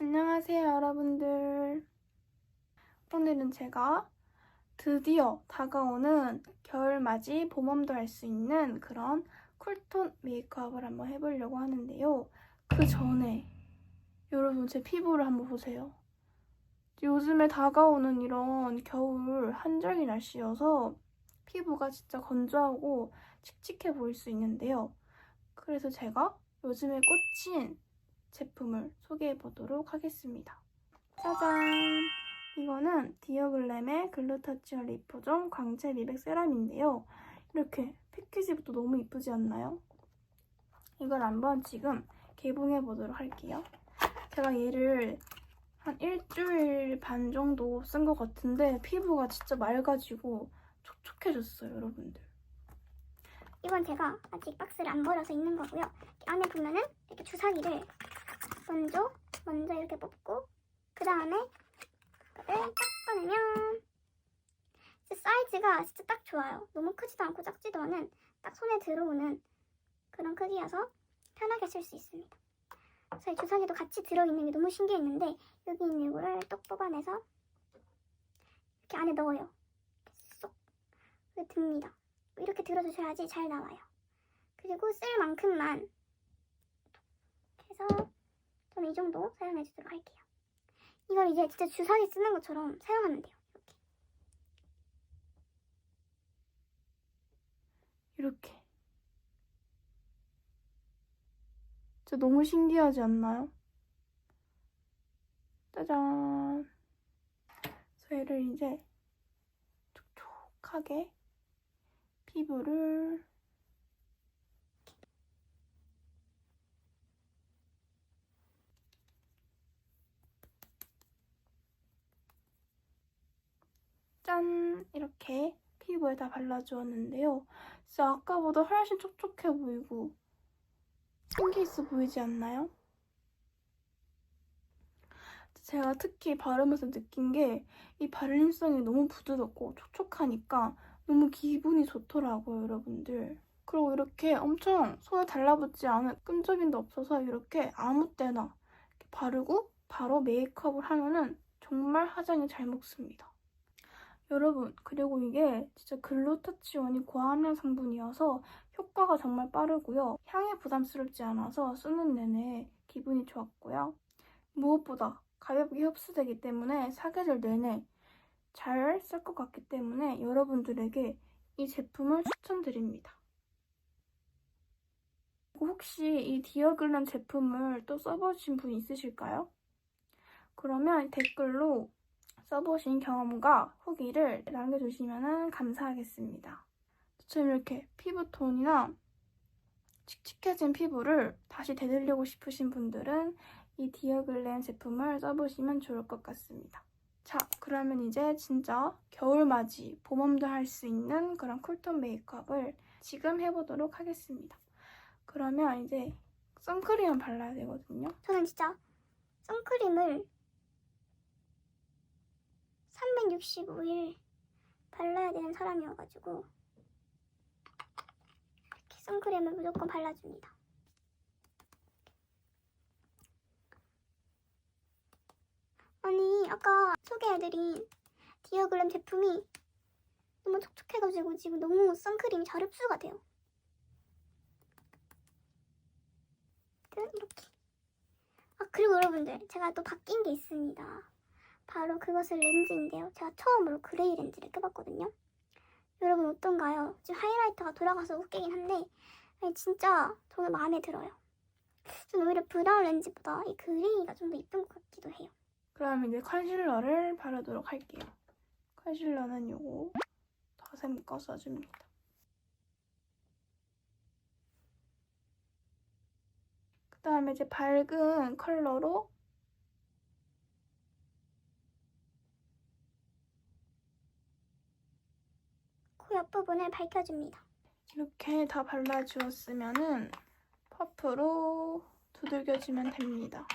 안녕하세요, 여러분들. 오늘은 제가 드디어 다가오는 겨울맞이 봄웜도 할 수 있는 그런 쿨톤 메이크업을 한번 해보려고 하는데요. 그 전에 여러분 제 피부를 한번 보세요. 요즘에 다가오는 이런 겨울 한절기 날씨여서 피부가 진짜 건조하고 칙칙해 보일 수 있는데요. 그래서 제가 요즘에 꽂힌 제품을 소개해 보도록 하겠습니다. 짜잔! 이거는 디어글램의 글루타치온 리프존 광채 미백 세럼인데요. 이렇게 패키지부터 너무 이쁘지 않나요? 이걸 한번 지금 개봉해 보도록 할게요. 제가 얘를 한 일주일 반 정도 쓴 것 같은데 피부가 진짜 맑아지고 촉촉해졌어요, 여러분들. 이건 제가 아직 박스를 안 벌어서 있는 거고요. 안에 보면은 이렇게 주사기를 먼저 먼저 이렇게 뽑고 그 다음에 이거를 딱 꺼내면 사이즈가 진짜 딱 좋아요. 너무 크지도 않고 작지도 않은 딱 손에 들어오는 그런 크기여서 편하게 쓸 수 있습니다. 이 주사기도 같이 들어있는 게 너무 신기했는데 여기 있는 이거를 똑 뽑아내서 이렇게 안에 넣어요. 쏙 듭니다. 이렇게 들어주셔야지 잘 나와요. 그리고 쓸 만큼만 해서 저는 이 정도 사용해 주도록 할게요. 이걸 이제 진짜 주사기 쓰는 것처럼 사용하면 돼요. 이렇게. 이렇게. 진짜 너무 신기하지 않나요? 짜잔. 얘를 이제 촉촉하게 피부를 짠! 이렇게 피부에 다 발라주었는데요. 진짜 아까보다 훨씬 촉촉해 보이고 신기있어 보이지 않나요? 제가 특히 바르면서 느낀 게 이 발림성이 너무 부드럽고 촉촉하니까 너무 기분이 좋더라고요, 여러분들. 그리고 이렇게 엄청 손에 달라붙지 않은 끈적임도 없어서 이렇게 아무 때나 이렇게 바르고 바로 메이크업을 하면은 정말 화장이 잘 먹습니다. 여러분, 그리고 이게 진짜 글루타치온이 고함량 성분이어서 효과가 정말 빠르고요. 향이 부담스럽지 않아서 쓰는 내내 기분이 좋았고요. 무엇보다 가볍게 흡수되기 때문에 사계절 내내 잘 쓸 것 같기 때문에 여러분들에게 이 제품을 추천드립니다. 혹시 이 디어글램 제품을 또 써보신 분 있으실까요? 그러면 댓글로 써보신 경험과 후기를 남겨주시면 감사하겠습니다. 저처럼 이렇게 피부톤이나 칙칙해진 피부를 다시 되돌리고 싶으신 분들은 이 디어글램 제품을 써보시면 좋을 것 같습니다. 자, 그러면 이제 진짜 겨울맞이, 봄웜도 할 수 있는 그런 쿨톤 메이크업을 지금 해보도록 하겠습니다. 그러면 이제 선크림을 발라야 되거든요. 저는 진짜 선크림을 365일 발라야 되는 사람이어가지고 선크림을 무조건 발라줍니다. 아니 아까 소개해드린 디어글램 제품이 너무 촉촉해가지고 지금 너무 선크림이 잘 흡수가 돼요. 이렇게. 아 그리고 여러분들 제가 또 바뀐 게 있습니다. 바로 그것은 렌즈인데요. 제가 처음으로 그레이 렌즈를 껴봤거든요. 여러분 어떤가요? 지금 하이라이터가 돌아가서 웃기긴 한데 아니, 진짜 저는 마음에 들어요. 저는 오히려 브라운 렌즈보다 이 그레이가 좀 더 이쁜 것 같기도 해요. 그럼 이제 컨실러를 바르도록 할게요. 컨실러는 요거 덧에 묶어 써줍니다. 그 다음에 이제 밝은 컬러로 옆부분을 밝혀줍니다. 이렇게 다 발라주었으면 은 퍼프로 두들겨주면 됩니다.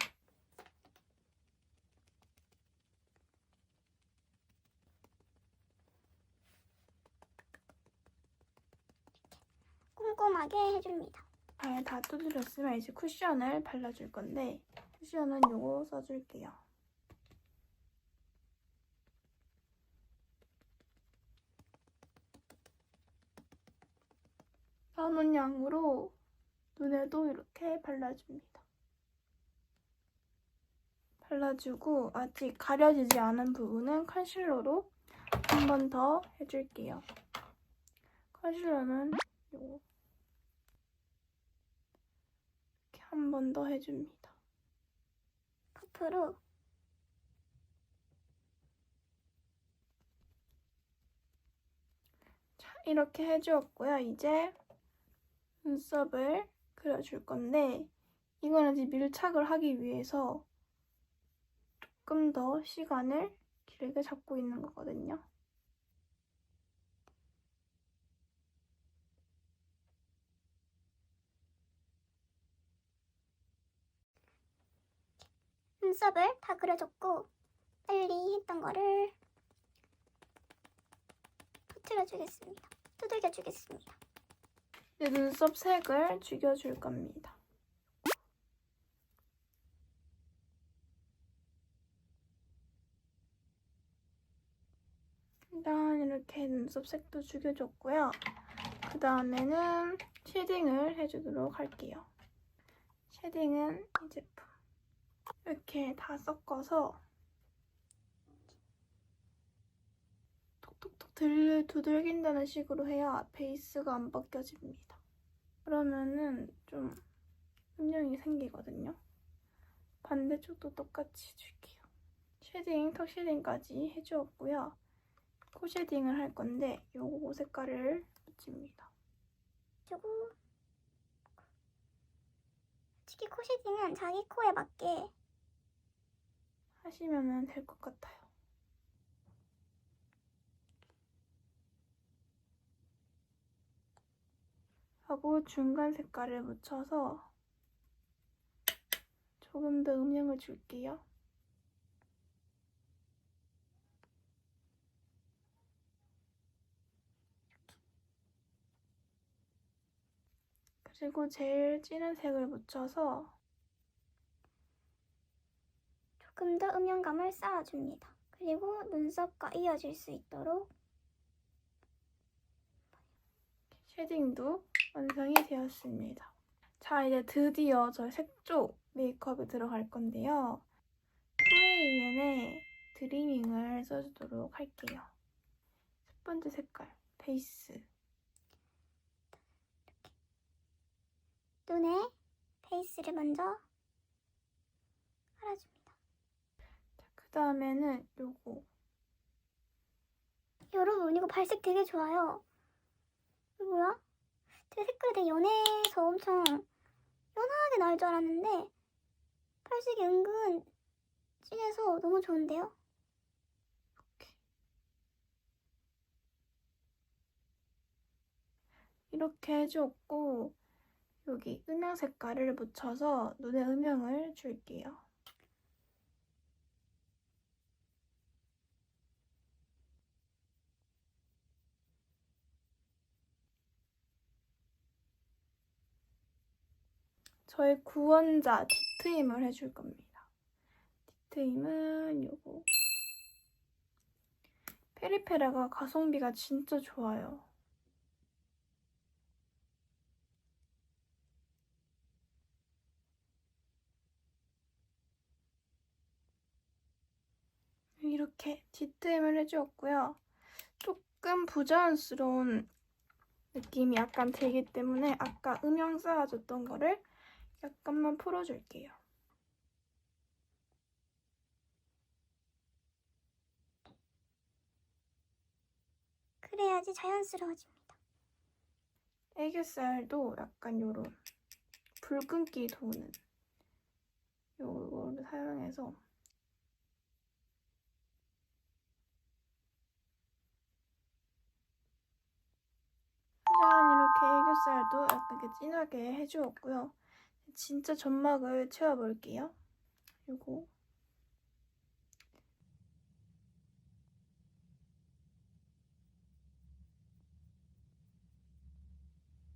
꼼꼼하게 해줍니다. 아, 잘다 두드렸으면 이제 쿠션을 발라줄 건데 쿠션은 이거 써줄게요. 나눈 양으로 눈에도 이렇게 발라줍니다. 발라주고 아직 가려지지 않은 부분은 컨실러로 한 번 더 해줄게요. 컨실러는 요거 이렇게 한 번 더 해줍니다. 퍼프로 자, 이렇게 해주었고요. 이제 눈썹을 그려줄 건데 이거는 이제 밀착을 하기 위해서 조금 더 시간을 길게 잡고 있는 거거든요. 눈썹을 다 그려줬고 빨리 했던 거를 퍼트려 주겠습니다. 두들겨 주겠습니다. 이제 눈썹 색을 죽여줄 겁니다. 일단 이렇게 눈썹 색도 죽여줬고요. 그 다음에는 쉐딩을 해주도록 할게요. 쉐딩은 이 제품. 이렇게 다 섞어서 톡톡톡 들, 두들긴다는 식으로 해야 베이스가 안 벗겨집니다. 그러면은 좀 음영이 생기거든요. 반대쪽도 똑같이 줄게요. 쉐딩, 턱 쉐딩까지 해주었고요. 코 쉐딩을 할 건데 요거 색깔을 묻힙니다. 그리고 솔직히 코 쉐딩은 자기 코에 맞게 하시면 될 것 같아요. 하고 중간 색깔을 묻혀서 조금 더 음영을 줄게요. 그리고 제일 진한 색을 묻혀서 조금 더 음영감을 쌓아줍니다. 그리고 눈썹과 이어질 수 있도록 쉐딩도 완성이 되었습니다. 자, 이제 드디어 저희 색조 메이크업에 들어갈 건데요. 2AN의 드리밍을 써주도록 할게요. 첫 번째 색깔, 베이스. 눈에 베이스를 먼저 깔아줍니다. 자, 그 다음에는 요거. 여러분 이거 발색 되게 좋아요. 이거 뭐야? 제 색깔이 되게 연해서 엄청 연하게 나올 줄 알았는데 발색이 은근 진해서 너무 좋은데요? 이렇게. 이렇게 해주었고, 여기 음영 색깔을 묻혀서 눈에 음영을 줄게요. 저의 구원자 뒷트임을 해줄 겁니다. 뒷트임은 요거. 페리페라가 가성비가 진짜 좋아요. 이렇게 뒷트임을 해주었고요. 조금 부자연스러운 느낌이 약간 들기 때문에 아까 음영 쌓아줬던 거를 약간만 풀어줄게요. 그래야지 자연스러워집니다. 애교살도 약간 요런 붉은기 도는 요거를 사용해서 짜잔 이렇게 애교살도 약간 이렇게 진하게 해주었고요. 진짜 점막을 채워볼게요. 요거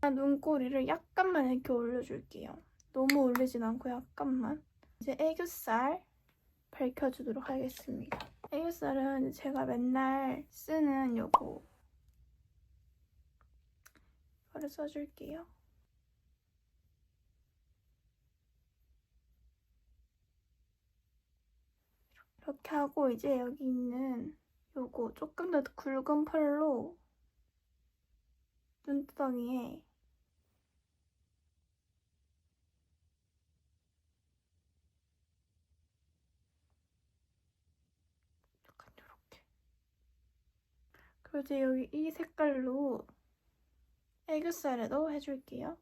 눈꼬리를 약간만 이렇게 올려줄게요. 너무 올리진 않고 약간만. 이제 애교살 밝혀주도록 하겠습니다. 애교살은 제가 맨날 쓰는 요거 이거를 써줄게요. 이렇게 하고 이제 여기 있는 요거 조금 더 굵은 펄로 눈두덩이에 약간 요렇게 그리고 이제 여기 이 색깔로 애교살에도 해줄게요.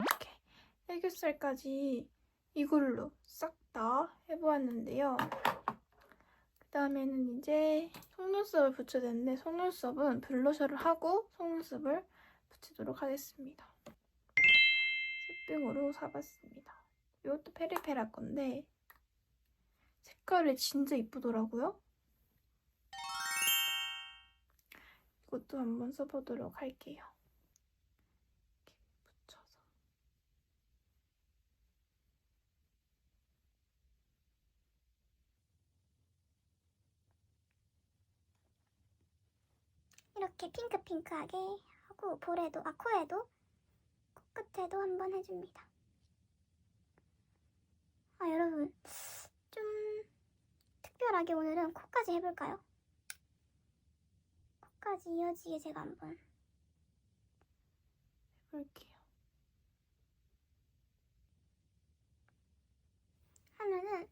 이렇게 애교살까지 이걸로 싹 다 해보았는데요. 그 다음에는 이제 속눈썹을 붙여야 되는데 속눈썹은 블러셔를 하고 속눈썹을 붙이도록 하겠습니다. 색병으로 사봤습니다. 이것도 페리페라 건데 색깔이 진짜 이쁘더라고요. 이것도 한번 써보도록 할게요. 이렇게 붙여서 이렇게 핑크핑크하게 하고 볼에도 아 코에도 코끝에도 한번 해줍니다. 아 여러분 좀 특별하게 오늘은 코까지 해볼까요? 코까지 이어지게 제가 한번 해볼게요. 하면은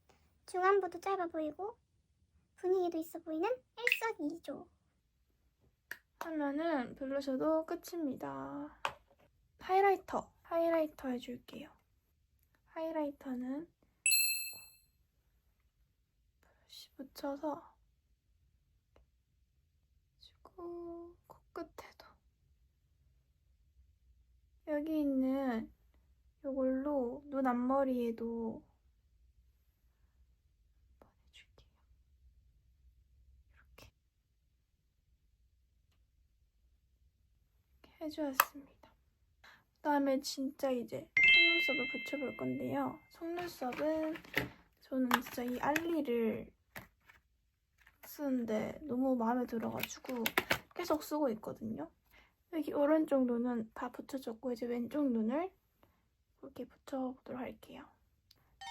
중안부도 짧아 보이고 분위기도 있어 보이는 일석이조. 하면은 블러셔도 끝입니다. 하이라이터, 하이라이터 해줄게요. 하이라이터는 브러쉬 붙여서 해주고 코끝에도 여기 있는 요걸로 눈 앞머리에도 한번 해줄게요. 이렇게. 해주었습니다. 그다음에 진짜 이제 속눈썹을 붙여볼 건데요. 속눈썹은 저는 진짜 이 알리를 쓰는데 너무 마음에 들어가지고 계속 쓰고 있거든요. 여기 오른쪽 눈은 다 붙여줬고 이제 왼쪽 눈을 이렇게 붙여보도록 할게요.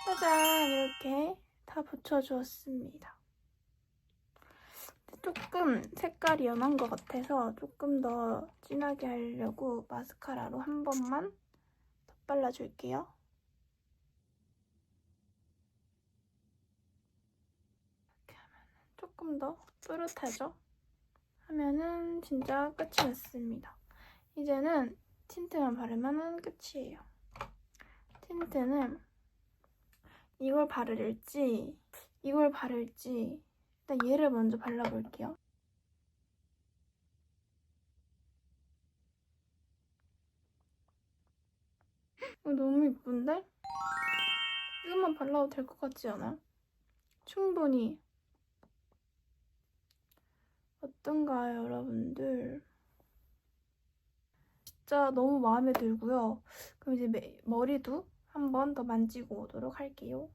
짜잔 이렇게 다 붙여주었습니다. 조금 색깔이 연한 것 같아서 조금 더 진하게 하려고 마스카라로 한 번만 더 발라줄게요. 이렇게 하면 조금 더 뿌듯하죠? 하면은 진짜 끝이 났습니다. 이제는 틴트만 바르면 끝이에요. 틴트는 이걸 바를지 이걸 바를지 일단 얘를 먼저 발라볼게요. 이거 너무 이쁜데? 이것만 발라도 될 것 같지 않아요? 충분히. 어떤가요, 여러분들? 진짜 너무 마음에 들고요. 그럼 이제 매- 머리도 한 번 더 만지고 오도록 할게요.